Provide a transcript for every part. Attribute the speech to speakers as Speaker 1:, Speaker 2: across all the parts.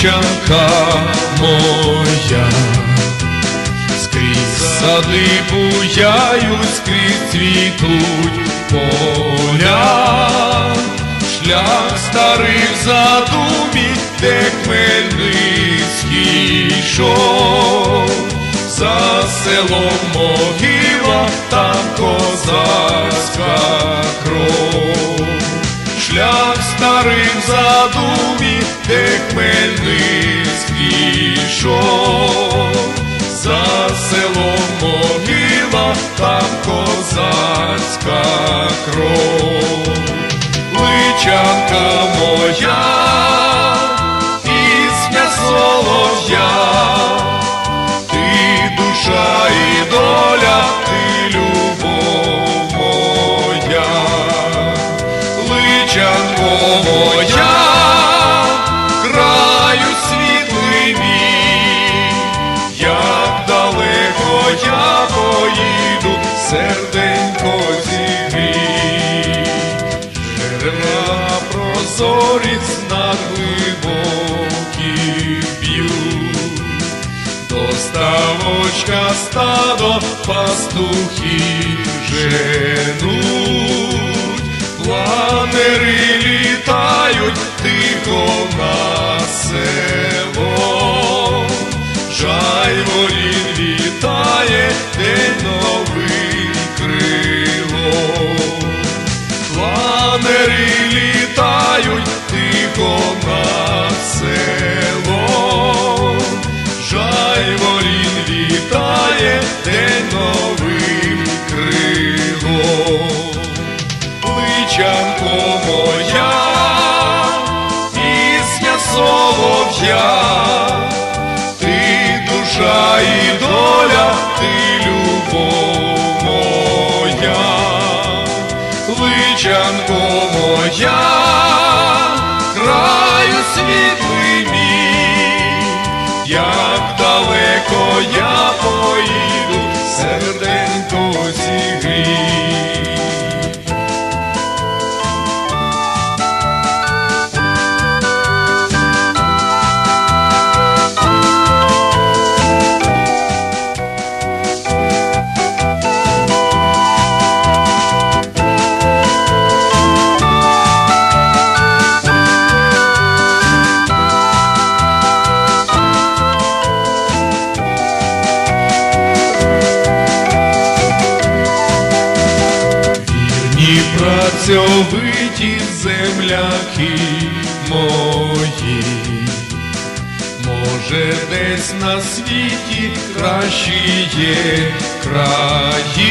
Speaker 1: личанка моя, скрізь сади буяють, скрізь цвітуть поля, шлях старий в задумі, де Хмельницький йшов, за селом могила, там козацька В задумі, де Хмельницький йшов, за селом могила, там козацька кров. Личанка моя, личанко моя, краю світлий як далеко я поїду, серденько зігрій. Джерела прозорість над глибоких доставочка стадо пастухів женуть, планери літають тихо на село, жайворін вітає день новий крило. Планери літають тихо над селом, Жайворін вітає день солов'я, ти душа і доля, ти любов моя. Личанко моя, працьовиті земляки мої, може, десь на світі кращі є краї,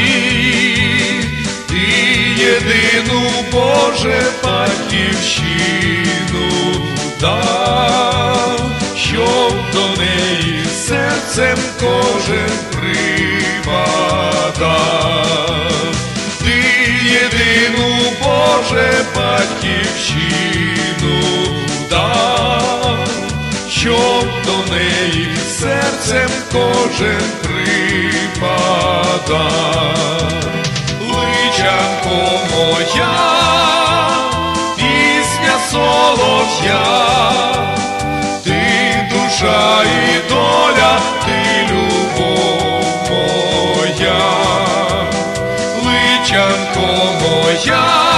Speaker 1: ти єдину Боже батьківщину дав, щоб до неї серцем кожен припадав єдину Боже батьківщину да, щоб до неї серцем кожен припадав. Личанко моя, пісня солов'я, Dziewczynku moja.